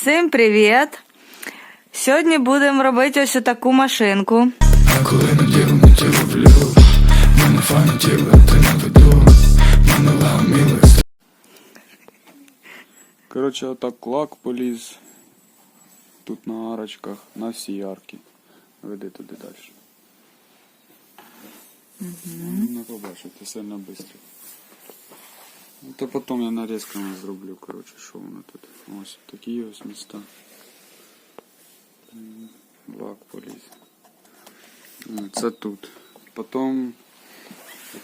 Всім привіт! Сьогодні будемо робити ось таку машинку. Коли на діло не ті роблю Мене файне тіло, ти не веду Мене Коротше, отак лак поліз. Тут на арочках, на всі арки. Веди туди далі. Угу. Не побачите, сильно швидко. Ну, то потім я нарізками зроблю, коротше, що воно тут. Ось такі ось міста. Лак поліз. Це тут. Потім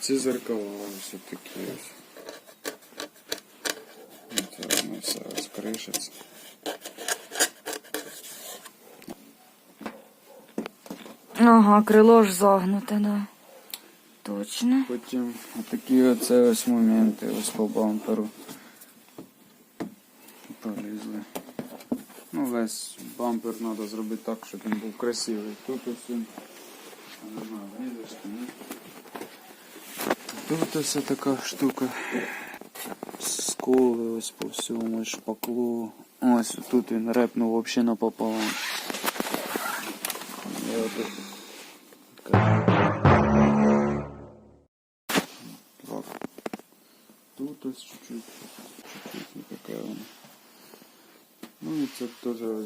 ці зеркала ось такі ось. Це воно все розкришиться. Ага, крило ж загнуте, да. Точно. Потім такі оце ось моменти ось по бамперу. Полізли. Ну, весь бампер треба зробити так, щоб він був красивий. Тут ось він. Не знаю. Тут ось така штука. Сколи ось по всьому шпаклу. Ось тут він репнув взагалі напополам. Я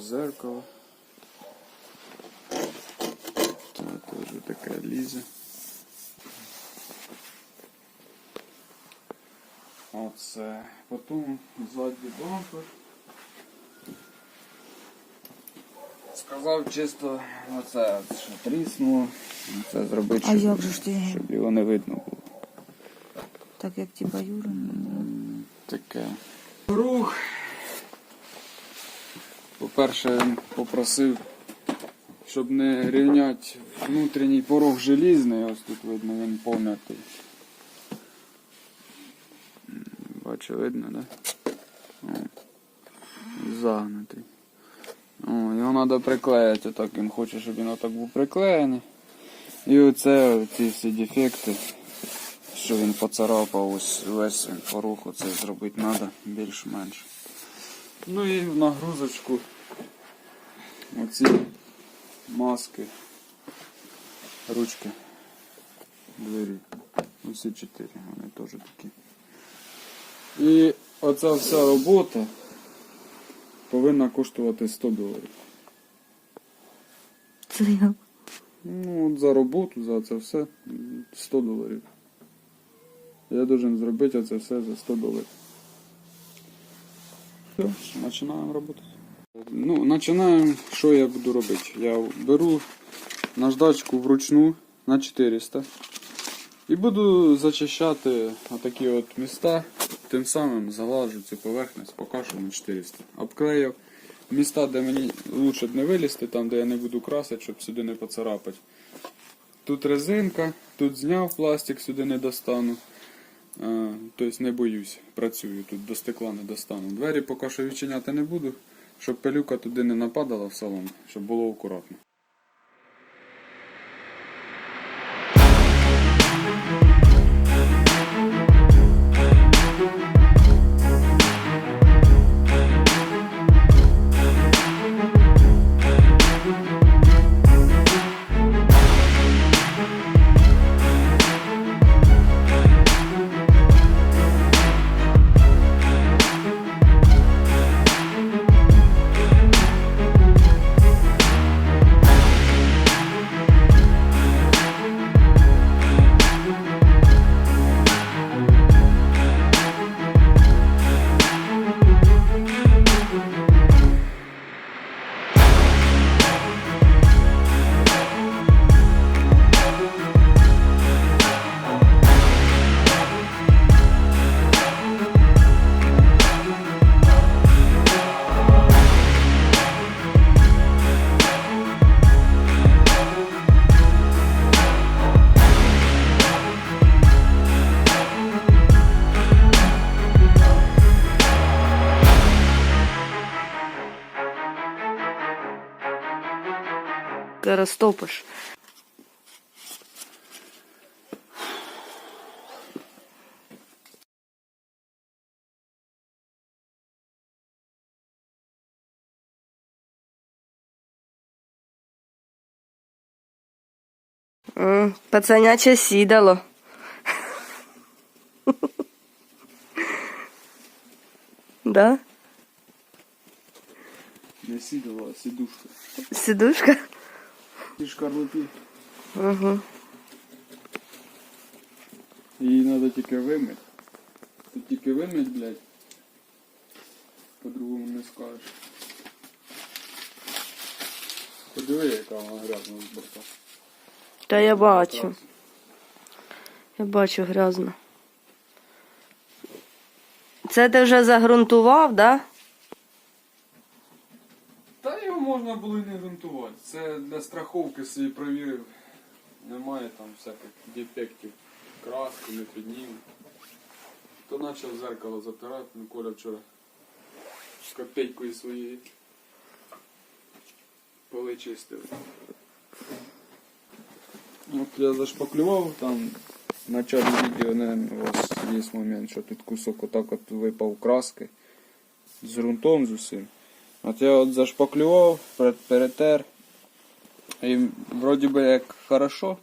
зеркало. Це теж таке лізе. Оце. Потім ззаді бампер. Сказав чисто оце, що тріснуло. Це зробити, А щоб, як же ж ти? щоб його не видно було. Так як типа Юра. Таке. Рух. По-перше, попросив, щоб не рівняти внутрішній порог желізний, ось тут видно, він пом'ятий. Бачу, видно, да? О. Загнутий. О, його треба приклеїти, так він хоче, щоб він отак був приклеєний. І оце ці всі дефекти що він поцарапав ось весь порог, оце зробити треба більш-менш. Ну і в нагрузочку оці маски, ручки, двері. Усі чотири, вони теж такі. І оця вся робота повинна коштувати 100 доларів. Як? Ну, от за роботу, за це все 100 доларів. Я должен зробити це все за 100 доларів. Все, починаємо працювати. Ну, починаємо, що я буду робити. Я беру наждачку вручну на 400 і буду зачищати отакі от міста, тим самим залажу цю поверхність, покашу на 400. Обклеїв міста, де мені лучше б не вилізти, там де я не буду красити, щоб сюди не поцарапати. Тут резинка, тут зняв пластик, сюди не достану. Тобто не боюсь, працюю тут, до стекла не достану. Двері поки що відчиняти не буду, щоб пилюка туди не нападала в салон, щоб було акуратно. быстренько растопишь. Пацаняче сідало. Да? Не сідало, а сідушка. Сідушка? Ті шкарлупі. Угу. Її треба тільки вимити. Ти тільки вимить, блядь. По-другому не скажеш. Подиви, яка вона грязна з борта. Та я бачу. Я бачу грязно. Це ти вже загрунтував, да? Можна було й не грунтувати. Це для страховки собі провірив. Немає там всяких дефектів. Краску не піднім. То почав зеркало затирати, ну Коля вчора з копейкою своєю поли чистив. От я зашпаклював там в началі відео, не, у вас є момент, що тут кусок отак от випав краски з ґрунтом з усім. От я от зашпаклював, пер- перетер. І вроді би як хорошо.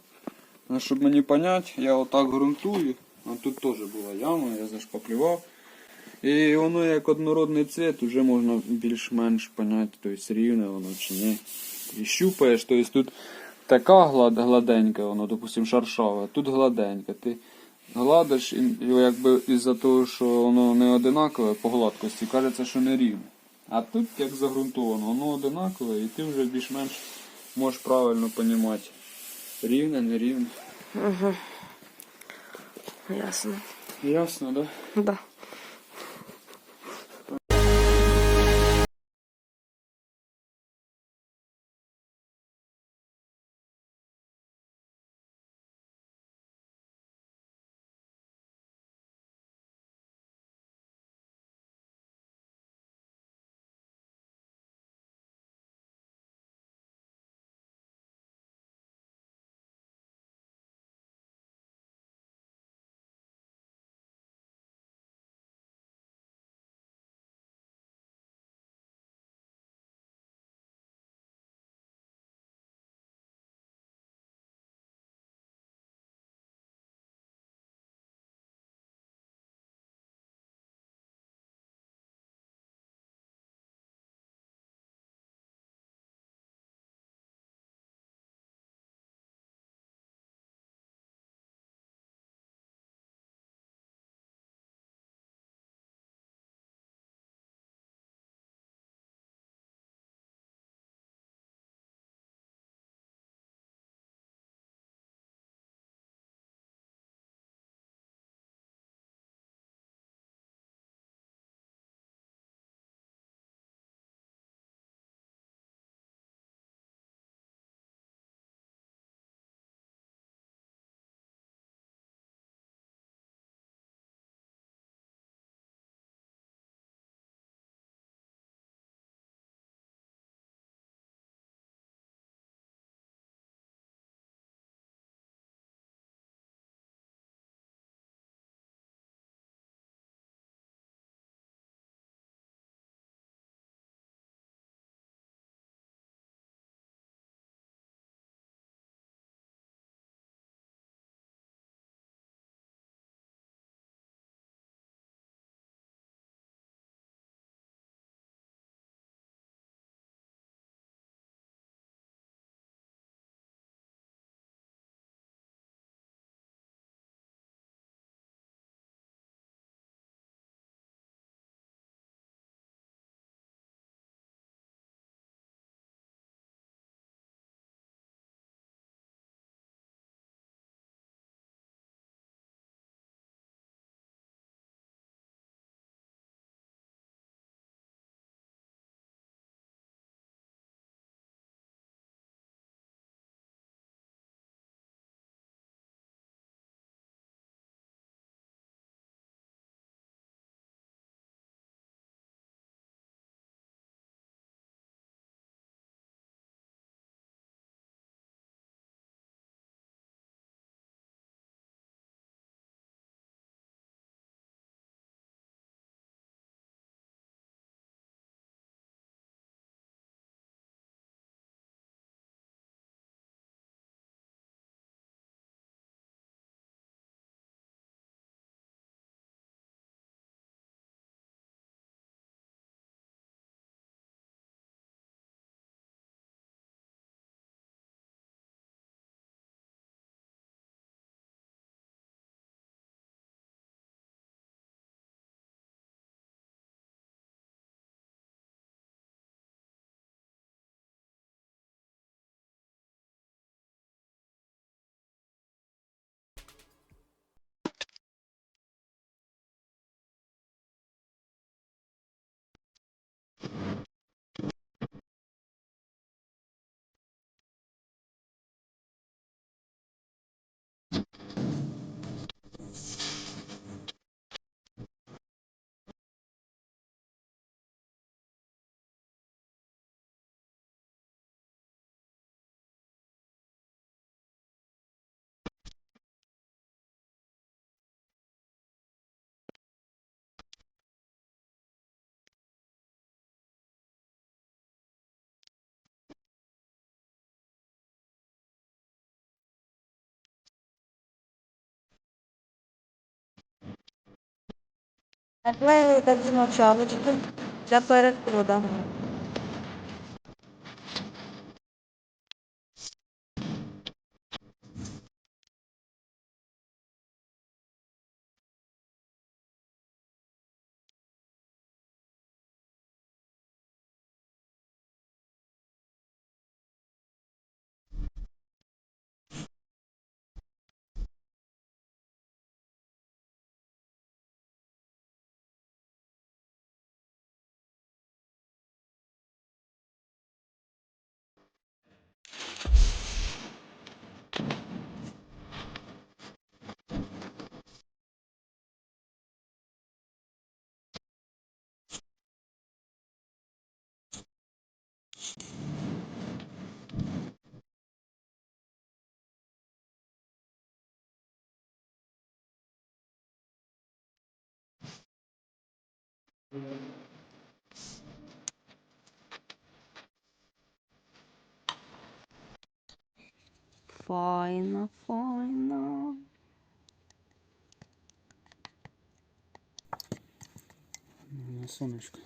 Але щоб мені понять, я отак ґрунтую. А тут теж була яма, я зашпаклював. І воно як однородний цвіт, вже можна більш-менш поняти, тобто рівне воно чи ні. І щупаєш, тобто тут така глад, гладенька, воно, допустим, шаршаве, а тут гладенька. Ти гладиш і якби із-за того, що воно не одинакове по гладкості, кажеться, що не рівне. А тут як загрунтовано, воно одинакове, і ти вже більш-менш можеш правильно розуміти. Рівне, не рівне. Ясно. Ясно, так? Да? Да. Наклеїли так замовчалочку для перекладу. Файно, файно. На сонечко.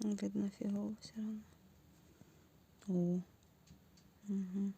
Видно фігово все одно. О. Угу.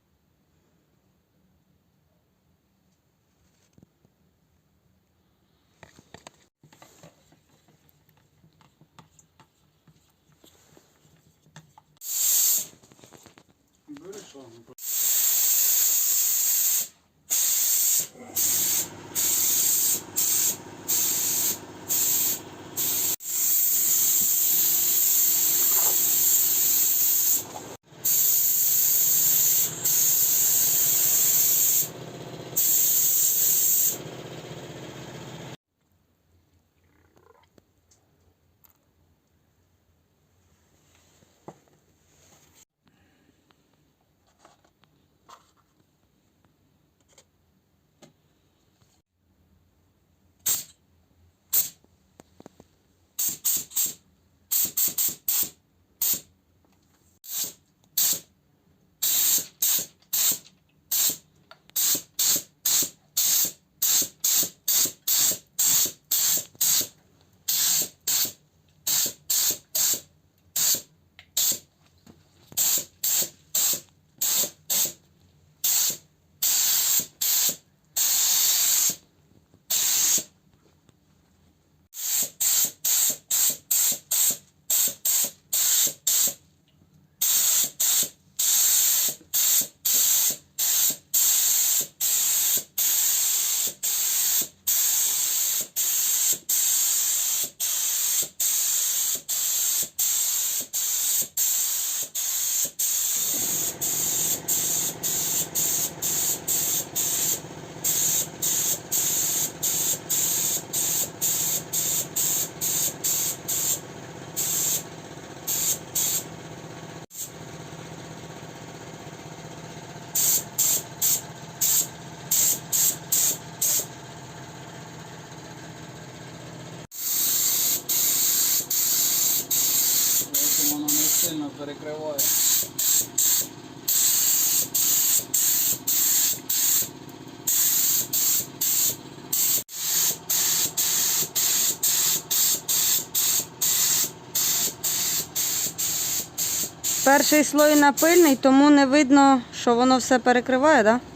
Перший слой напильний, тому не видно, що воно все перекриває, так? Да?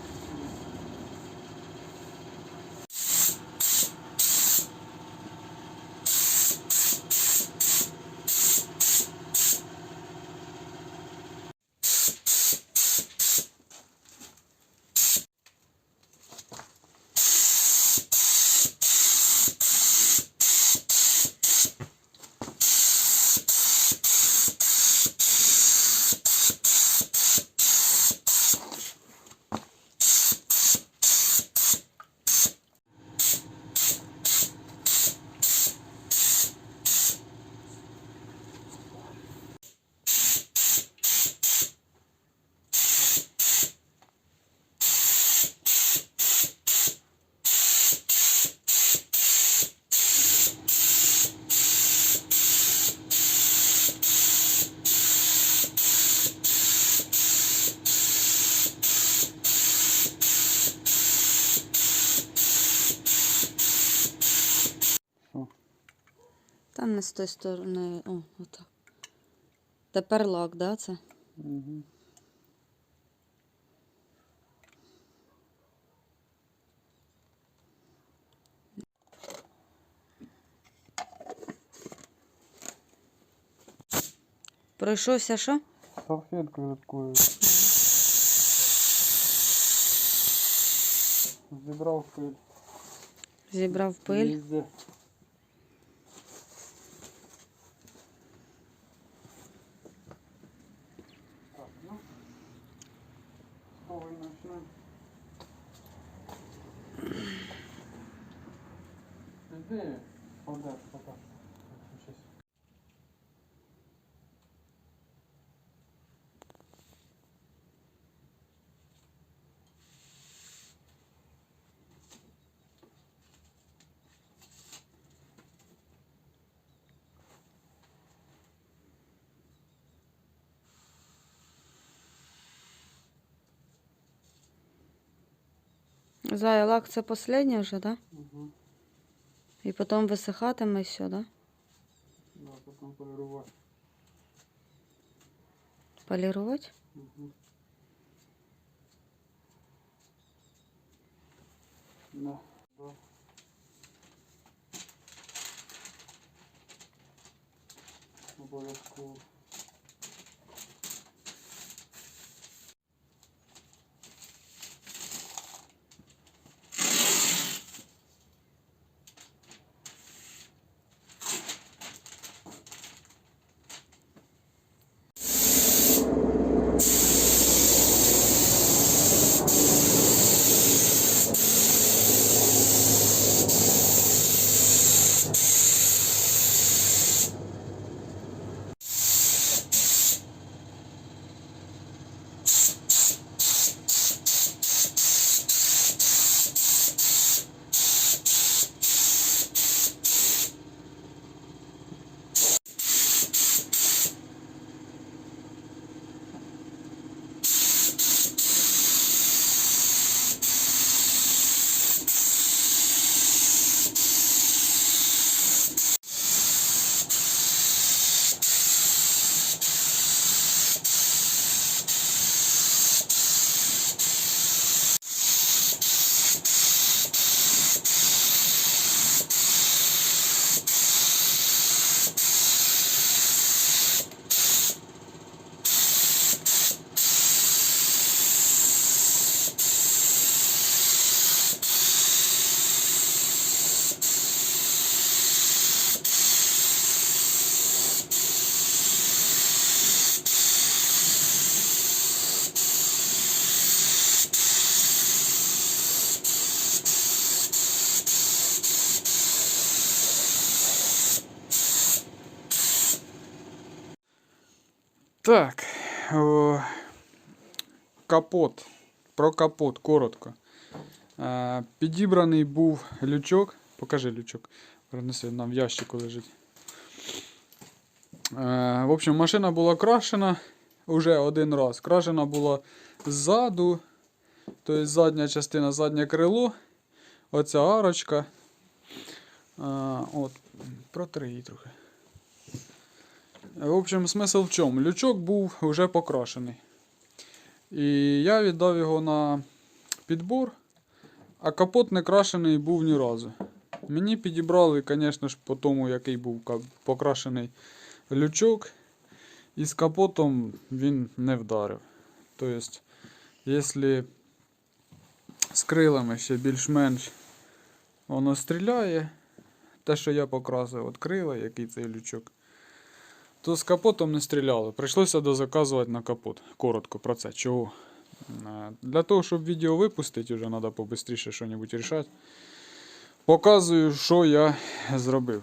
Тої сторони. О, отак. Тепер лак, да, це? Угу. Пройшовся що? Салфеткою такою. Зібрав пиль. Зібрав пиль. Везде. Так, ну. З того і почнемо. Іди, подаш, подаш. Щось. Зая, лак це останнє вже, да? Угу. І потім висихатиме все, да? Да, потім полірувати. Полірувати? Угу. Да. Да. Обов'язково. Так. Капот. Про капот, коротко. Е, підібраний був лючок. Покажи лючок. Принеси, нам в ящику лежить. Е, в общем, машина була крашена уже один раз. Крашена була ззаду, тобто задня частина, заднє крило. Оця арочка. Е, от, протри її трохи. В общем, смисл в чому? Лючок був вже покрашений. І я віддав його на підбор, а капот не крашений був ні разу. Мені підібрали, звісно ж, по тому, який був покрашений лючок. І з капотом він не вдарив. Тобто, якщо з крилами ще більш-менш воно стріляє, те, що я покрасив, от крила, який цей лючок то з капотом не стріляли. Прийшлося дозаказувати на капот. Коротко про це. Чого? Е, Для того, щоб відео випустити, вже треба побистріше щось рішати. Показую, що я зробив.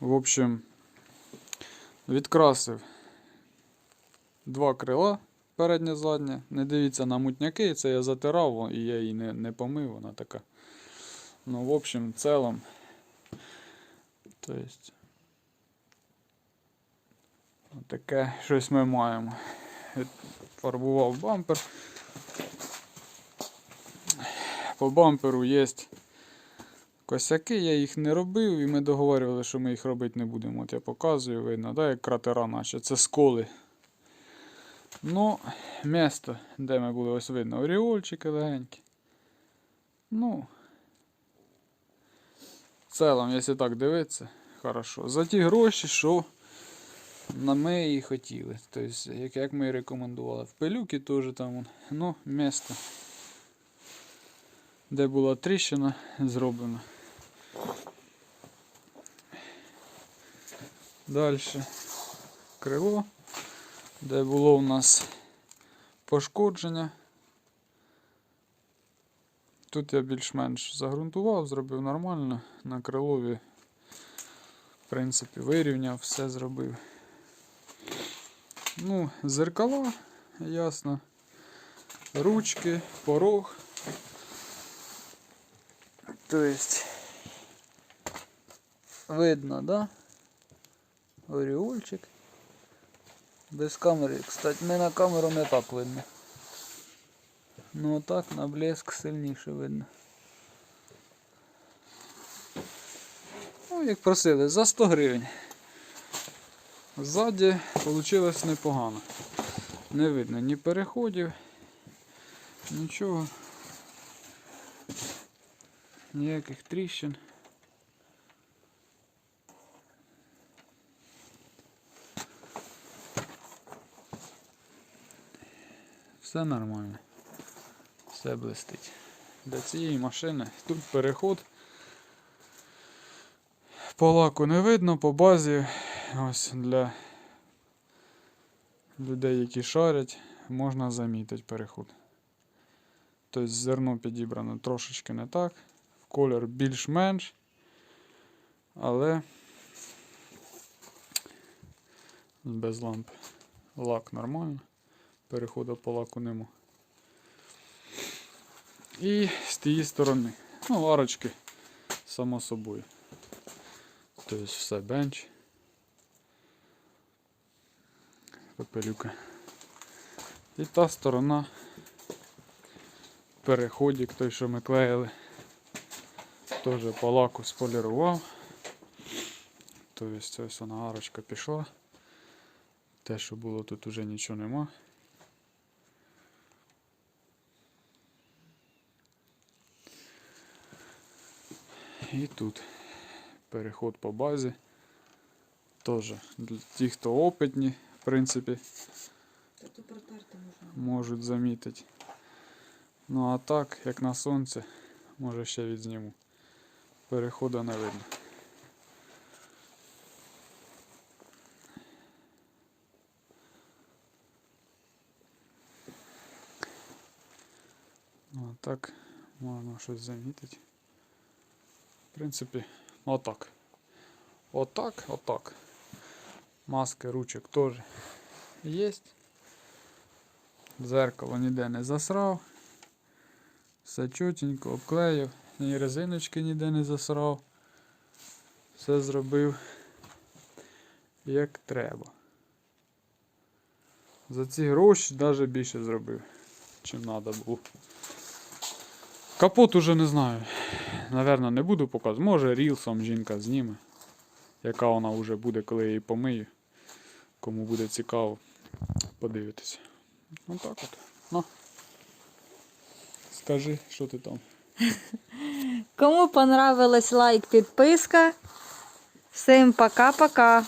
В общем, відкрасив два крила переднє заднє. Не дивіться на мутняки, це я затирав і я її не, не помив, вона така. Ну, в общем, в цілому. То Таке щось ми маємо. Фарбував бампер. По бамперу є косяки, я їх не робив, і ми договорювали, що ми їх робити не будемо. От я показую, видно, да, як кратера наче. Це сколи. Ну, місто, де ми були, ось видно, оріольчики легенькі. Ну, в цілому, якщо так дивитися, хорошо. За ті гроші, що на ми і хотіли. Тобто, як, як ми і рекомендували. В пилюки теж там, ну, місто, де була тріщина зроблена. Далі крило, де було у нас пошкодження. Тут я більш-менш загрунтував, зробив нормально. На крилові, в принципі, вирівняв, все зробив. Ну, зеркала, ясно. Ручки, порог. Тобто, видно, да? Оріольчик. Без камери, кстати, не на камеру не так видно. Ну так на блеск сильніше видно. Ну, як просили, за 100 гривень. Ззаді вийшло непогано. Не видно ні переходів, нічого. Ніяких тріщин. Все нормально. Все блистить. Для цієї машини тут переход. По лаку не видно, по базі ось для людей, які шарять, можна замітити переход. Тобто зерно підібрано трошечки не так, в колір більш-менш, але без лампи. Лак нормально, переходу по лаку нема. І з тієї сторони. Ну, арочки, само собою. Тобто все бенч. Пепелюка. І та сторона. Переходик той, що ми клеїли. Теж по лаку сполірував. Тобто ось вона арочка пішла. Те, що було тут уже нічого нема. І тут переход по базі. Теж для тих, хто опитні, принципі, можуть замітити. Ну а так, як на сонце, може ще відзніму. Переходу не видно. Ну, а так можна щось замітити. В принципі, отак. Отак, отак. Маски ручок теж є. Зеркало ніде не засрав. Все чотенько обклеїв, ні резиночки ніде не засрав. Все зробив як треба. За ці гроші навіть більше зробив, чим треба було. Капот уже не знаю. Наверно, не буду показувати. Може рілсом жінка зніме. Яка вона вже буде, коли я її помию. Кому буде цікаво, подивитися. Ну так от. Ну. Скажи, що ти там. Кому понравилось лайк, підписка. Всім пока-пока.